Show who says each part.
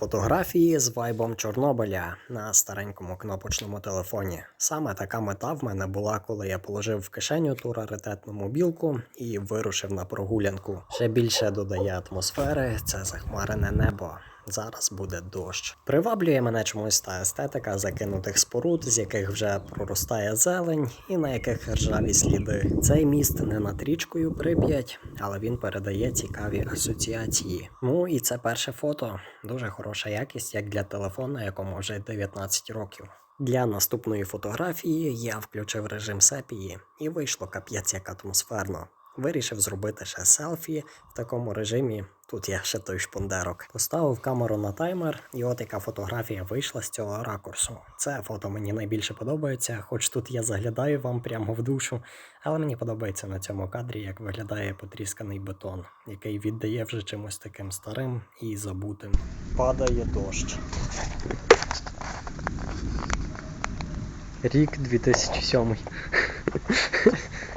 Speaker 1: Фотографії з вайбом Чорнобиля на старенькому кнопочному телефоні. Саме така мета в мене була, коли я положив в кишеню ту раритетну мобілку і вирушив на прогулянку. Ще більше додає атмосфери, це захмарене небо. Зараз буде дощ. Приваблює мене чомусь та естетика закинутих споруд, з яких вже проростає зелень, і на яких ржаві сліди. Цей міст не над річкою Прип'ять, але він передає цікаві асоціації. Ну і це перше фото. Дуже хороша якість, як для телефона, якому вже 19 років. Для наступної фотографії я включив режим сепії і вийшло капець як атмосферно. Вирішив зробити ще селфі в такому режимі. Тут я ще той шпондерок. Поставив камеру на таймер, і от яка фотографія вийшла з цього ракурсу. Це фото мені найбільше подобається, хоч тут я заглядаю вам прямо в душу, але мені подобається на цьому кадрі, як виглядає потрісканий бетон, який віддає вже чимось таким старим і забутим. Падає дощ. Рік 2007.